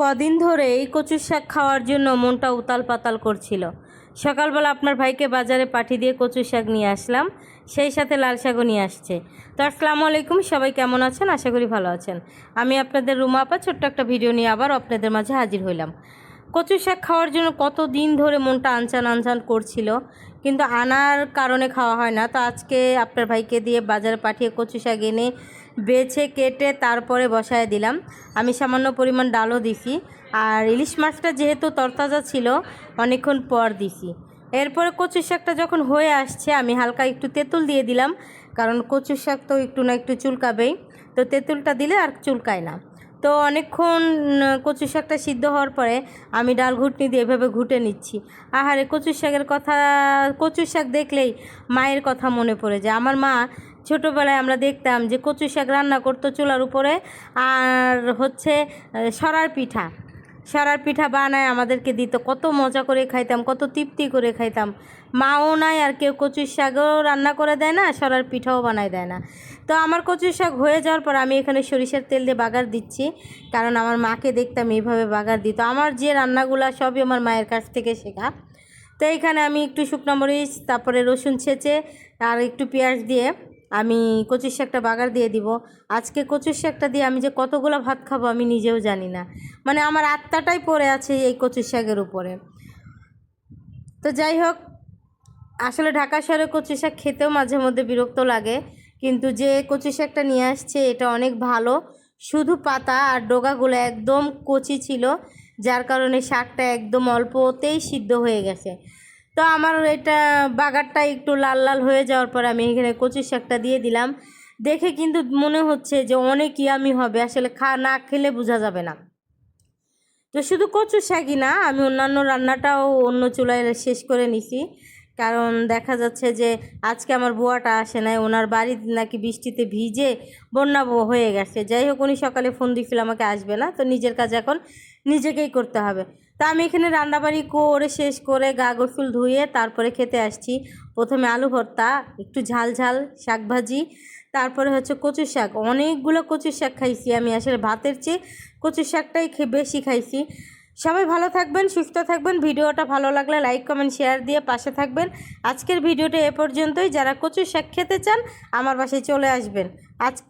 কদিন ধরে এই কচু শাক খাওয়ার জন্য মনটা উতাল পাতাল করছিল। সকালবেলা আপনার ভাইকে বাজারে পাঠিয়ে দিয়ে কচু শাক নিয়ে আসলাম, সেই সাথে লাল শাকও নিয়ে আসছে। তো আসসালামু আলাইকুম, সবাই কেমন আছেন? আশা করি ভালো আছেন। আমি আপনাদের রুমা আপা, ছোট্ট একটা ভিডিও নিয়ে আবার আপনাদের মাঝে হাজির হইলাম। কচু শাক খাওয়ার জন্য কত দিন ধরে মনটা আনচান আনচান করছিল, কিন্তু আনার কারণে খাওয়া হয় না। তো আজকে আপনার ভাইকে দিয়ে বাজারে পাঠিয়ে কচু শাক এনে বেছে, কেটে তারপরে বসায় দিলাম। আমি সামান্য পরিমাণ ডালও দিছি আর ইলিশ মাছটা যেহেতু তরতাজা ছিল, অনেকক্ষণ পর দিছি। এরপরে কচু শাকটা যখন হয়ে আসছে, আমি হালকা একটু তেঁতুল দিয়ে দিলাম, কারণ কচু শাক তো একটু না একটু চুলকাবেই। তো তেঁতুলটা দিলে আর চুলকায় না। তো অনেকক্ষণ কচু শাকটা সিদ্ধ হওয়ার পরে আমি ডাল ঘুটনি দিয়ে এভাবে ঘুটে নিচ্ছি। আহারে, কচু শাকের কথা, কচু শাক দেখলেই মায়ের কথা মনে পড়ে যায়। আমার মা ছোটোবেলায় আমরা দেখতাম যে কচু শাক রান্না করতো চুলার উপরে, আর হচ্ছে সরার পিঠা। সরার পিঠা বানায় আমাদেরকে দিত। কত মজা করে খাইতাম, কত তৃপ্তি করে খাইতাম। মাও নাই আর কেউ কচুর শাকও রান্না করে দেয় না, সরার পিঠাও বানায় দেয় না। তো আমার কচুর শাক হয়ে যাওয়ার পর আমি এখানে সরিষার তেল দিয়ে বাগার দিচ্ছি, কারণ আমার মাকে দেখতাম এইভাবে বাগার দিত। আমার যে রান্নাগুলো সবই আমার মায়ের কাছ থেকে শেখা। তো এইখানে আমি একটু শুকনো মরিচ, তারপরে রসুন ছেঁচে আর একটু পেঁয়াজ দিয়ে আমি কচুর শাকটা বাগার দিয়ে দিব। আজকে কচুর শাকটা দিয়ে আমি যে কতগুলো ভাত খাব আমি নিজেও জানি না। মানে আমার আত্মাটাই পড়ে আছে এই কচুর শাকের উপরে। তো যাই হোক, আসলে ঢাকা শহরে কচু শাক খেতেও মাঝে মধ্যে বিরক্ত লাগে, কিন্তু যে কচু শাকটা নিয়ে আসছে এটা অনেক ভালো। শুধু পাতা আর ডোগাগুলো একদম কচি ছিল, যার কারণে শাকটা একদম অল্পতেই সিদ্ধ হয়ে গেছে। তো আমার এটা বাগারটা একটু লাল লাল হয়ে যাওয়ার পর আমি এখানে কচু শাকটা দিয়ে দিলাম। দেখে কিন্তু মনে হচ্ছে যে অনেক ইয়ামি হবে, আসলে খা, না খেলে বোঝা যাবে না। তো শুধু কচু শাকই না, আমি অন্যান্য রান্নাটাও অন্য চুলায় শেষ করে নিছি। কারণ দেখা যাচ্ছে যে আজকে আমার বুয়াটা আসে নাই, ওনার বাড়ি নাকি বৃষ্টিতে ভিজে বন্যা হয়ে গেছে। যাই হোক, উনি সকালে ফোন দিয়েছিল, আমাকে আসবে না। তো নিজের কাজ এখন নিজেকেই করতে হবে। তা আমি এখানে রান্নাবাড়ি করে শেষ করে গা গোসল ধুয়ে তারপরে খেতে আসছি। প্রথমে আলু ভর্তা, একটু ঝাল ঝাল শাক ভাজি, তারপরে হচ্ছে কচু শাক। অনেকগুলো কচু শাক খাইছি আমি, আসলে ভাতের চেয়ে কচু শাকটাই খে- বেশি খাইছি। সবাই ভালো থাকবেন, সুস্থ থাকবেন। ভিডিওটা ভালো লাগলে লাইক, কমেন্ট, শেয়ার দিয়ে পাশে থাকবেন। আজকের ভিডিওটা এ পর্যন্তই। যারা কচু শাক খেতে চান, আমার বাসায় চলে আসবেন। আজ